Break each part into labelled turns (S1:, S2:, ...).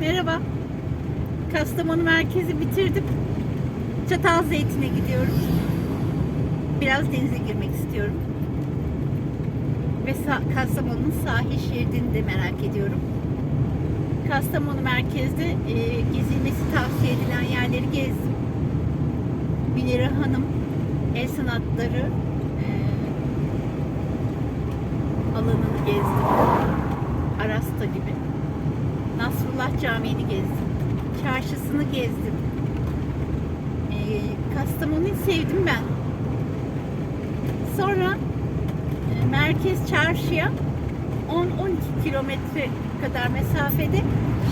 S1: Merhaba. Kastamonu merkezi bitirdim. Çatalzeytin'e gidiyorum. Biraz denize girmek istiyorum. Ve Kastamonu'nun sahil şeridini de merak ediyorum. Kastamonu merkezde e, gezilmesi tavsiye edilen yerleri gezdim. Bilire Hanım, el sanatları e, alanını gezdim. Arasta gibi. Nasrullah Camii'ni gezdim. Çarşısını gezdim. Ee, Kastamonu'yu sevdim ben. Sonra e, merkez çarşıya 10-12 kilometre kadar mesafede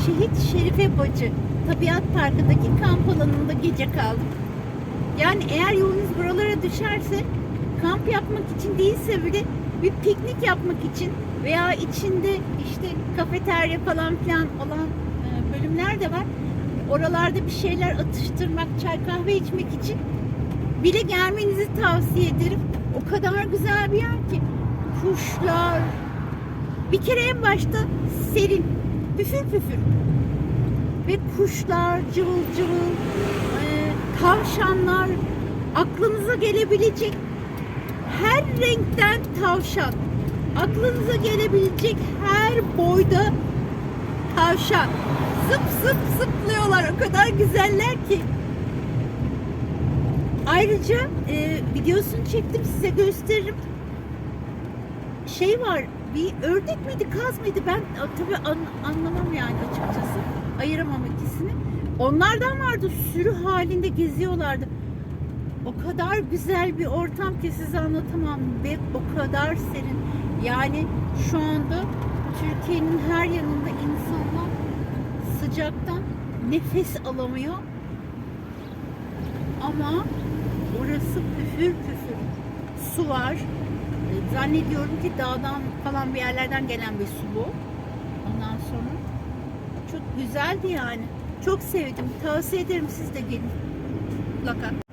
S1: Şehit Şerife Bacı Tabiat Parkı'ndaki kamp alanında gece kaldım. Yani eğer yolunuz buralara düşerse kamp yapmak için değilse bile bir piknik yapmak için veya içinde işte kafeterya falan filan olan e, bölümler de var. Oralarda bir şeyler atıştırmak, çay kahve içmek için bile gelmenizi tavsiye ederim. O kadar güzel bir yer ki. Kuşlar. Bir kere en başta serin. Püfür püfür. Ve kuşlar cıvıl cıvıl. e, tavşanlar. Aklınıza gelebilecek her renkten tavşan. Aklınıza gelebilecek her boyda tavşan. Zıp zıp zıplıyorlar. O kadar güzeller ki. Ayrıca e, videosunu çektim size gösteririm. Şey var bir ördek miydi kaz mıydı ben tabi anlamam yani açıkçası. Ayıramam ikisini. Onlardan vardı sürü halinde geziyorlardı. O kadar güzel bir ortam ki size anlatamam ve o kadar serin. Yani şu anda Türkiye'nin her yanında insanlar sıcaktan nefes alamıyor. Ama orası püfür püfür. Su var. E, Zannediyorum ki dağdan falan bir yerlerden gelen bir su bu. Ondan sonra çok güzeldi yani. Çok sevdim. Tavsiye ederim siz de gelin. Mutlaka.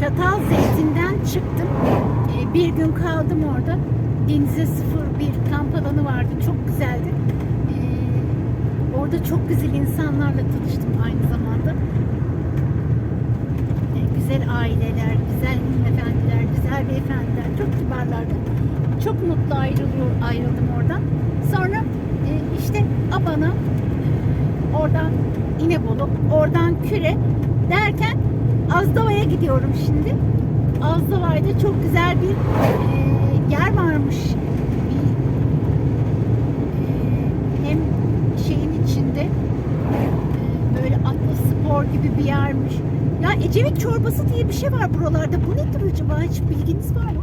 S1: Çatal Zeytin'den çıktım. Ee, bir gün kaldım orada. Denize sıfır bir kamp alanı vardı. Çok güzeldi. Ee, orada çok güzel insanlarla tanıştım aynı zamanda. Ee, güzel aileler, güzel hanımefendiler, güzel beyefendiler. Çok kibarlardı. Çok mutlu ayrılıyor, ayrıldım oradan. Sonra e, işte Aban'a e, oradan İnebolu, oradan Küre derken Azdava'ya gidiyorum şimdi. Azdava'da çok güzel bir e, yer varmış. Bir, e, hem şeyin içinde e, böyle atlı spor gibi bir yermiş. Ya Ecevit çorbası diye bir şey var buralarda. Bu nedir acaba? Hiç bilginiz var mı?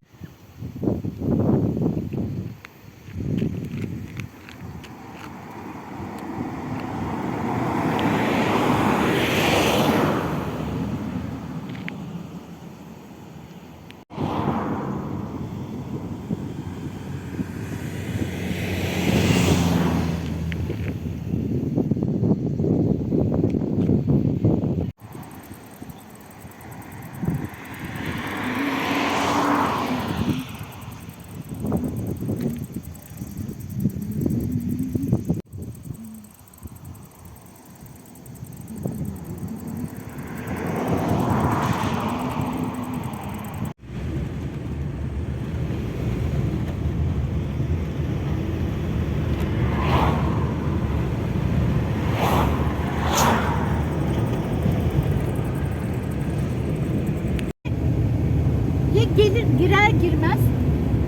S1: gelir girer girmez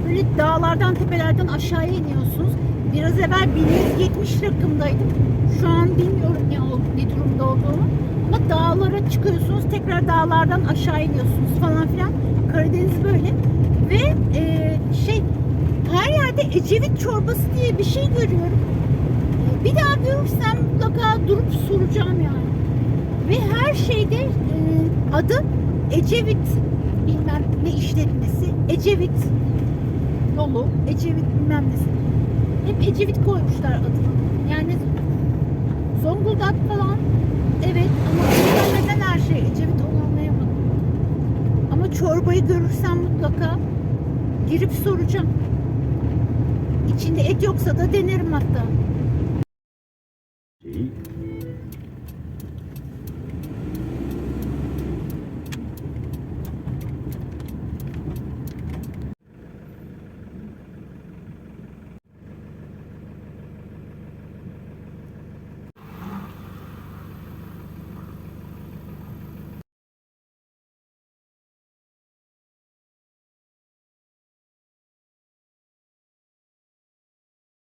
S1: böyle dağlardan tepelerden aşağıya iniyorsunuz. Biraz evvel 1170 rakımdaydım. Şu an bilmiyorum ne, ol- ne durumda olduğunu. Ama dağlara çıkıyorsunuz tekrar dağlardan aşağı iniyorsunuz falan filan. Karadeniz böyle. Ve e, şey her yerde Ecevit çorbası diye bir şey görüyorum. Bir daha görürsem mutlaka durup soracağım yani. Ve her şeyde e, adı Ecevit bilmem ne işletmesi. Ecevit yolu, Ecevit bilmem nesi. Hep Ecevit koymuşlar adını. Yani Zonguldak falan evet ama neden her şey Ecevit onu anlayamadım. Ama çorbayı görürsem mutlaka girip soracağım. İçinde et yoksa da denerim hatta.